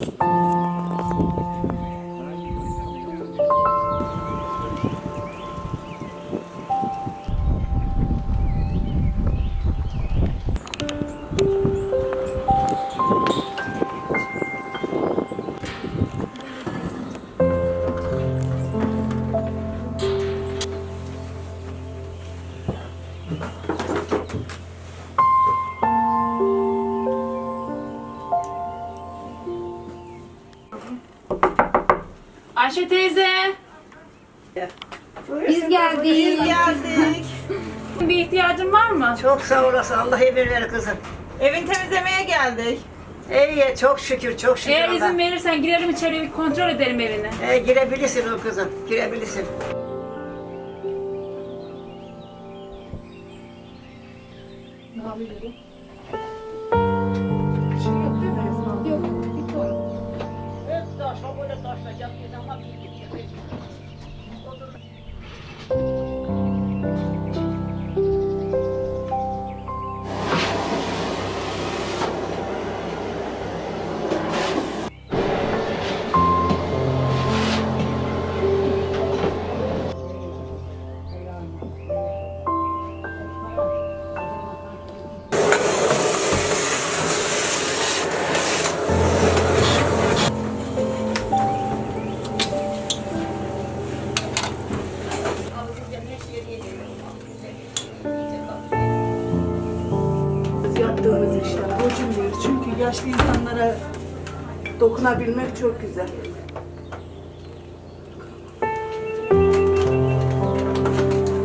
you Ayşe teyze. Biz geldik. geldik. Bir ihtiyacın var mı? Çok sağ olasın. Allah emir ver kızım. Evin temizlemeye geldik. İyi çok şükür çok şükür. Eğer Allah. izin verirsen girelim içeri bir kontrol edelim evini. Ee, girebilirsin o kızım. Girebilirsin. Biz yaşlı insanlara dokunabilmek çok güzel.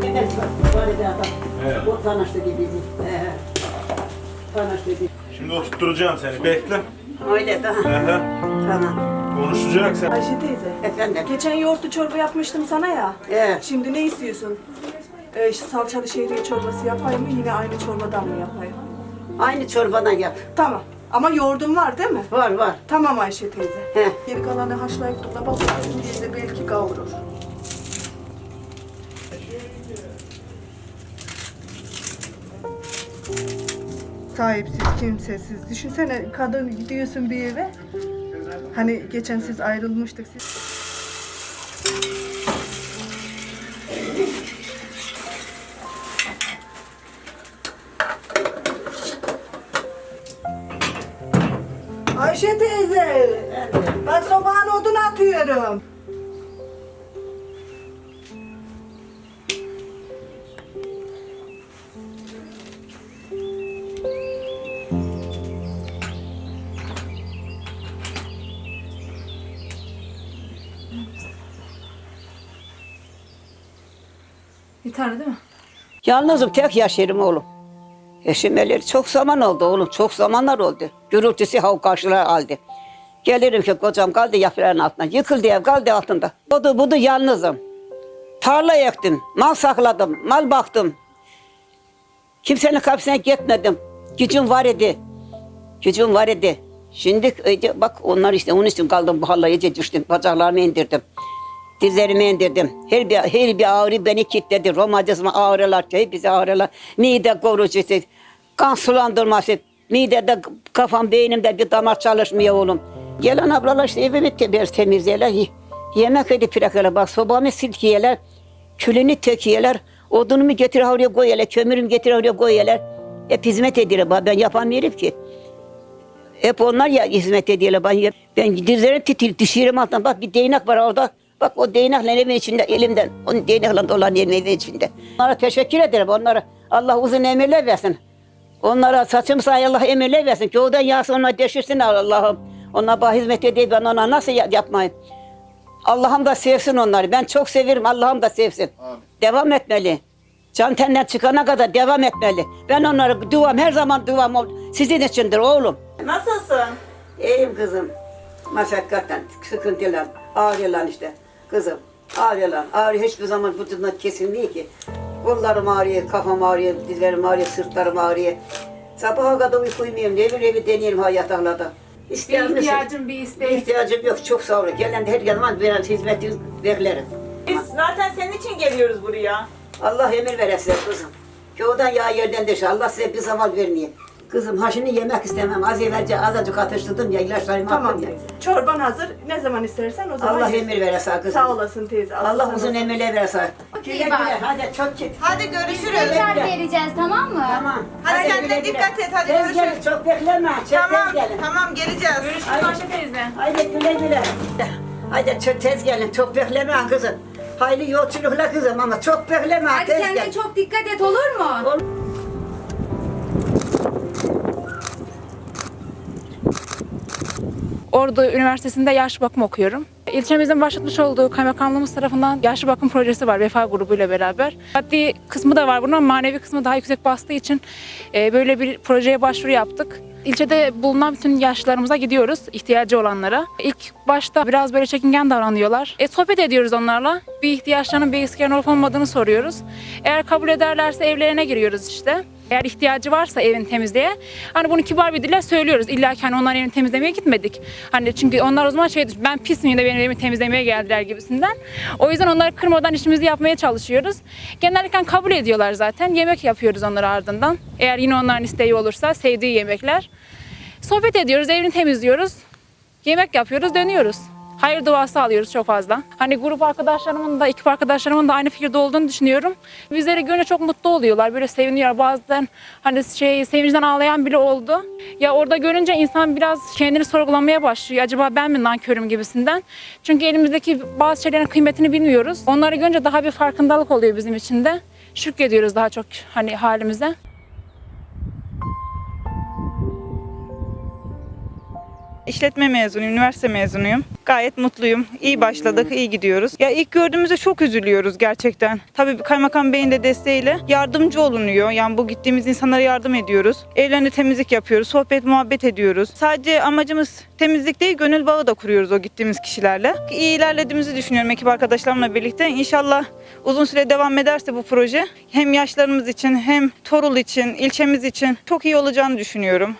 Evet bak. Var bir adam. O tanıştı bizi. Ee, tanıştı. Şimdi oturtturacağım seni. Bekle. Öyle hı. Tamam. Konuşacaksın. Ayşe teyze, Efendim. geçen yoğurtlu çorba yapmıştım sana ya. Evet. Şimdi ne istiyorsun? Ee, salçalı şehriye çorbası yapayım mı? Yine aynı çorbadan mı yapayım? Aynı çorbadan yap. Tamam. Ama yoğurdum var değil mi? Var var. Tamam Ayşe teyze. Heh. Geri kalanı haşlayıp dolaba koyarım diye de belki kavurur. Sahipsiz, kimsesiz. Düşünsene kadın gidiyorsun bir eve. Hani geçen siz ayrılmıştık siz. Ayşe teyze, bak sobanın odunu atıyorum. Yeterli değil mi? Yalnızım tek yaşarım oğlum. Eşim öleli çok zaman oldu oğlum. Çok zamanlar oldu. Gürültüsü hav karşılar aldı. Gelirim ki kocam kaldı yaprağın altında. Yıkıldı ev kaldı altında. Budu budu yalnızım. Tarla ektim. Mal sakladım. Mal baktım. Kimsenin kapısına gitmedim. Gücüm var idi. Gücüm var idi. Şimdi öyle bak onlar işte onun için kaldım bu hallaya düştüm. Bacaklarımı indirdim. Dizlerimi indirdim. Her bir, her bir ağrı beni kilitledi. Romatizma ağrılar, hepsi ağrılar. Mide korucusu, kan sulandırması. Midede, kafam, beynimde bir damar çalışmıyor oğlum. Gelen ablalar işte evimi te biraz temizleyeler. Yemek edip bırakıyorlar. Bak sobamı silkiyeler. Külünü töküyeler. Odunumu getir oraya koyuyorlar. Kömürümü getir oraya koyuyorlar. Hep hizmet ediyorlar. Ben yapamıyorum ki. Hep onlar ya hizmet ediyorlar. Ben, ben dizlerim titir, düşüyorum altından. Bak bir değnek var orada. Bak o değnekle evin içinde elimden. Onun değnekle dolan yerim evin içinde. Onlara teşekkür ederim. Onlara Allah uzun emirler versin. Onlara saçım sayı Allah emirler versin. Oradan yağsın ona deşirsin Allah'ım. Ona bana hizmet edeyim ben ona nasıl ya- yapmayayım. Allah'ım da sevsin onları. Ben çok severim. Allah'ım da sevsin. Devam etmeli. Can tenden çıkana kadar devam etmeli. Ben onlara duam her zaman duam ol. Sizin içindir oğlum. Nasılsın? İyiyim kızım. Meşakkatten, sıkıntılar, ağrıyorlar işte. Kızım, ağrıyorlar. Ağrı hiçbir zaman vücudumdan kesin değil ki. Kollarım ağrıyor, kafam ağrıyor, dizlerim ağrıyor, sırtlarım ağrıyor. Sabaha kadar uyku uyumuyorum. Ne bir evi deneyelim ha yataklarda. Bir İsteyen misin? ihtiyacın, bir Bir isteğin. ihtiyacım yok. Çok sağ olun. Gelen de her zaman veren hizmeti beklerim. Biz zaten senin için geliyoruz buraya. Allah emir veresin kızım. Köyden ya yerden de Allah size bir zaman vermeyin. Kızım ha şimdi yemek istemem. Az evvelce azıcık atıştırdım ya ilaçlarımı Tamam attım ya. teyze. Çorban hazır. Ne zaman istersen o zaman. Allah ye. emir vere sağ kızım. Sağ olasın teyze. Allah sana- uzun emirler vere sağ. Güle güle bak. hadi çok git. Hadi görüşürüz. Tekrar vereceğiz tamam mı? Tamam. Hadi kendine güle güle. dikkat et, hadi Tez görüşürüz. gelin çok bekleme. Çok Tamam, tez gelin. tamam geleceğiz. Görüşürüz Haydi. Ayşe teyze. Haydi güle güle. Haydi çok tez gelin. Çok bekleme kızım. Hayırlı yolculuklar kızım ama çok bekleme. Hadi tez kendine gel. çok dikkat et olur mu? Ol- Ordu Üniversitesi'nde yaşlı bakım okuyorum. İlçemizin başlatmış olduğu kaymakamlığımız tarafından yaşlı bakım projesi var Vefa grubuyla beraber. Maddi kısmı da var bunun manevi kısmı daha yüksek bastığı için e, böyle bir projeye başvuru yaptık. İlçede bulunan bütün yaşlılarımıza gidiyoruz, ihtiyacı olanlara. İlk başta biraz böyle çekingen davranıyorlar. E, sohbet ediyoruz onlarla. Bir ihtiyaçlarının bir eksiklerin olup olmadığını soruyoruz. Eğer kabul ederlerse evlerine giriyoruz işte. Eğer ihtiyacı varsa evin temizliğe. Hani bunu kibar bir dille söylüyoruz. İlla ki hani onların evini temizlemeye gitmedik. Hani çünkü onlar o zaman şey ben pis miyim de benim evimi temizlemeye geldiler gibisinden. O yüzden onları kırmadan işimizi yapmaya çalışıyoruz. Genellikle kabul ediyorlar zaten. Yemek yapıyoruz onlara ardından. Eğer yine onların isteği olursa sevdiği yemekler. Sohbet ediyoruz, evini temizliyoruz. Yemek yapıyoruz, dönüyoruz. Hayır duası alıyoruz çok fazla. Hani grup arkadaşlarımın da, ekip arkadaşlarımın da aynı fikirde olduğunu düşünüyorum. Bizleri görünce çok mutlu oluyorlar. Böyle seviniyor. Bazen hani şey sevinçten ağlayan bile oldu. Ya orada görünce insan biraz kendini sorgulamaya başlıyor. Acaba ben mi nankörüm gibisinden. Çünkü elimizdeki bazı şeylerin kıymetini bilmiyoruz. Onları görünce daha bir farkındalık oluyor bizim için de. Şükrediyoruz daha çok hani halimize. İşletme mezunuyum, üniversite mezunuyum. Gayet mutluyum. İyi başladık, iyi gidiyoruz. Ya ilk gördüğümüzde çok üzülüyoruz gerçekten. Tabii kaymakam beyin de desteğiyle yardımcı olunuyor. Yani bu gittiğimiz insanlara yardım ediyoruz. Evlerinde temizlik yapıyoruz, sohbet muhabbet ediyoruz. Sadece amacımız temizlik değil, gönül bağı da kuruyoruz o gittiğimiz kişilerle. İyi ilerlediğimizi düşünüyorum ekip arkadaşlarımla birlikte. İnşallah uzun süre devam ederse bu proje hem yaşlarımız için hem Torul için, ilçemiz için çok iyi olacağını düşünüyorum.